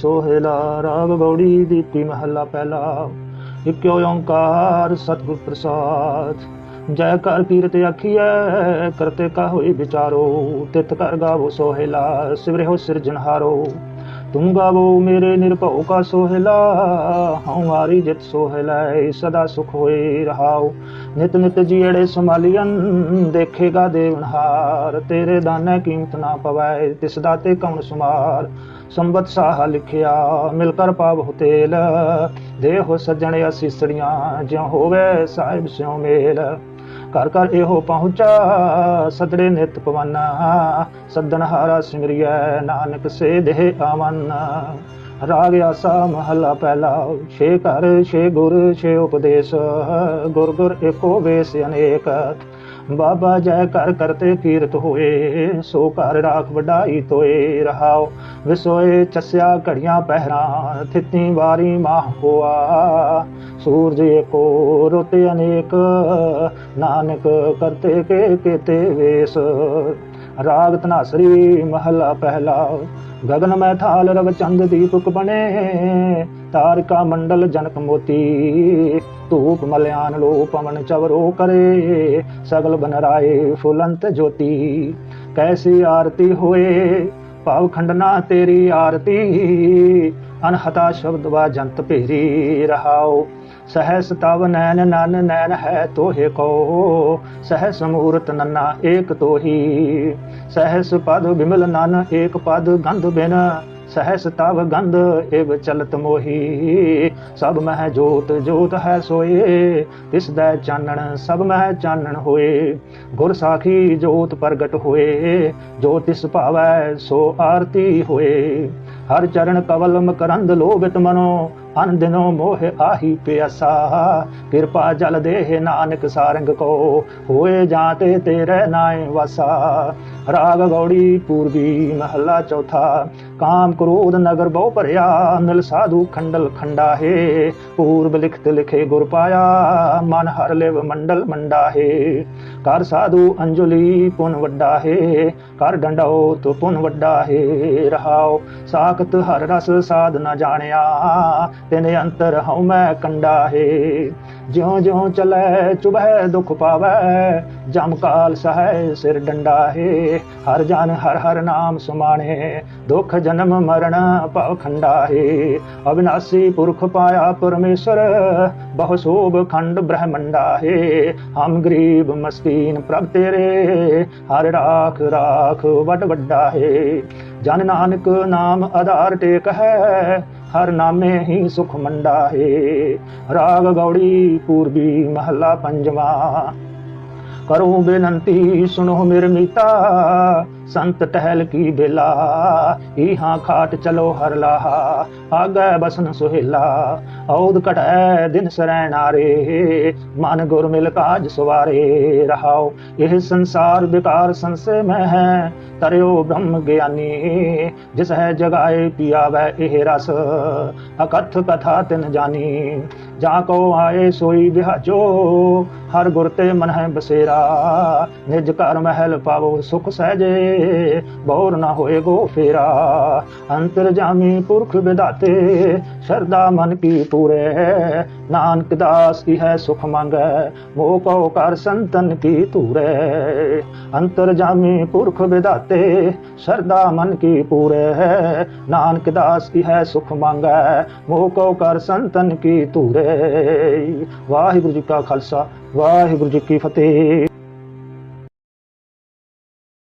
ਸੋਹਿਲਾ ਰਾਗ ਗੌੜੀ ਦੀਪੀ ਮਹੱਲਾ ਪਹਿਲਾ। ਇਕ ਓੰਕਾਰ ਸਤਿਗੁਰ ਪ੍ਰਸਾਦ। ਜੈ ਕਰ ਕੀਰਤ ਆਖੀਐ, ਕਰਤੇ ਕਾ ਹੋਈ ਵਿਚਾਰੋ। ਤਿਤ ਕਰ ਗਾਵੋ ਸੋਹਿਲਾ ਸਿਵਰਿਓ ਸਿਰਜਨਹਾਰੋ ਤੁਮ ਗਾਵੋ ਮੇਰੇ ਨਿਰਭਉ ਕਾ ਸੋਹਿਲਾ ਹਮਾਰੀ ਜਿਤ ਸੋਹਿਲਾ ਸਦਾ ਸੁਖ ਹੋਏ ਰਹਾਓ। ਨਿਤ ਨਿਤ ਜੀੜੇ ਸੰਭਾਲੀਅਨ ਦੇਖੇਗਾ ਦੇਵਨਹਾਰ ਤੇਰੇ ਦਾਨੇ ਕੀਮਤ ਨਾ ਪਵੈ, ਤਿਸ ਦਾਤੇ ਕੌਣ ਸੁਮਾਰ। ਸੰਬਤ ਸਾਹ ਲਿਖਿਆ, ਮਿਲ ਕਰ ਪਾਵ ਤੇਲ ਦੇਹੋ ਸੱਜਣ ਅਸੀਸੜੀਆਂ, ਜਿਉ ਹੋਵੇ ਸਾਹਿਬ ਸਿਉ ਮੇਲ। ਘਰ ਘਰ ਇਹੋ ਪਹੁੰਚਾ, ਸਦੜੇ ਨਿਤ ਪਵਨਾ। ਸੱਦਣ ਹਾਰਾ ਸਿਮਰਿਐ, ਨਾਨਕ ਸੇ ਦੇਹ ਆਵਨ। ਰਾਗ ਆਸਾ ਮਹੱਲਾ ਪਹਿਲਾ, ਛੇ ਘਰ, ਛੇ ਗੁਰ, ਛੇ ਉਪਦੇਸ਼। ਗੁਰ ਗੁਰ ਏਕੋ ਵੇਸ ਅਨੇਕ। बाबा जय कर करते कीरत होए, सो कर राख वडाई तोए रहाओ। विसोए चस्या घड़िया पहरा थिती बारी माह होआ सूरज एको रोते अनेक, नानक करते के केते वेस राग तना श्री महला पहला। गगन में थाल रवचंद दीपक बने। तारका मंडल जनक मोती। धूप मलयान लो पवन चवरो करे। सगल बनराए फुलंत ज्योति। कैसी आरती होए? पाव खंडना तेरी आरती। अनहता शब्द व जंत पेरी रहाओ। सहस तव नैन नन नैन है तोहे को। सहस मूर्त नन्ना एक तो ही सहस पद विमल नन एक पद गंध बिन। सहस तव गंध एव चलत मोही। सब मह जोत जोत है सोए। तिस दै चानन सब मह चानन होए। गुर साखी जोत प्रगट होए। जो तिस भावै सो आरती होए। हर चरण कवल मकरंद लोभित मनो। अनदिनो मोह आही प्यासा। कृपा जल दे नानक सारंग को। हुए जाते तेरे नाय वसा। राग गौड़ी पूर्वी महला चौथा। काम क्रोध नगर बहु भरिया मिल साधु खंडल खंडा है पूर्व लिखत लिखे गुर पाया। मन हर लिव मंडल मंडा है कर साधु अंजुली पुन वड्डा है कर डंडाओ तो पुन वड्डा है रहाओ साकत हर रस साध न जाणया। तेने अंतर हूँ मैं कंडा है। ज्यो ज्यो चले चुभ दुख पावे, जम काल सह सिर डंडा हे। हर जन हर हर नाम सुमाने, दुख जन्म मरण पव खंडा हे। अविनाशी पुरख पाया परमेश्वर, बहुशोभ खंड ब्रह्मंडा है। हम गरीब मस्कीन प्रभ तेरे, हर राख राख वड वड्डा हे। जन नानक नाम आधार टेक है हर नामे ही सुख मंडा है। राग गौड़ी पूर्वी महला पंजवा करूँ बेनंती सुनो निर्मिता संत टहल की बेला यहाँ खाट चलो हर लाहा। आगे बसन सुहेला, औद कट दिन सरैनारे मन गुर मिल काज सुवारे, रहाओ, यह संसार विकार संसे में है। तरयो ब्रह्म ज्ञानी, जिस है जगाए पिया वह यह रस। अकथ कथा तिन जानी जाको आए सोई बिहाजो ਹਰ ਗੁਰ ਤੇ ਮਨ ਹੈ ਬਸੇਰਾ ਨਿਜ ਘਰ ਮਹਿਲ ਪਾਵੋ ਸੁਖ ਸਹਜੇ ਬੌਰ ਨਾ ਹੋਏ ਗੋ ਫੇਰਾ ਅੰਤਰ ਜਾਮੀ ਪੁਰਖ ਵਿਦਾਤੇ ਸ਼ਰਦਾ ਮਨ ਕੀ ਪੂਰੇ ਨਾਨਕ ਦਾਸ ਕੀ ਹੈ ਸੁਖ ਮੰਗੈ ਮੋਹ ਕੋ ਕਰ ਸੰਤਨ ਕੀ ਧੂਰੇ ਅੰਤਰ ਜਾਮੀ ਪੁਰਖ ਵਿਦਾਤੇ ਸ਼ਰਦਾ ਮਨ ਕੀ ਪੂਰੇ ਨਾਨਕ ਦਾਸ ਕੀ ਹੈ ਸੁਖ ਮੰਗੈ ਮੋਹ ਕੋ ਕਰ ਸੰਤਨ ਕੀ ਧੂਰੇ ਵਾਹਿਗੁਰੂ ਜੀ ਕਾ ਖਾਲਸਾ ਵਾਹਿਗੁਰੂ ਜੀ ਕੀ ਫਤਿਹ।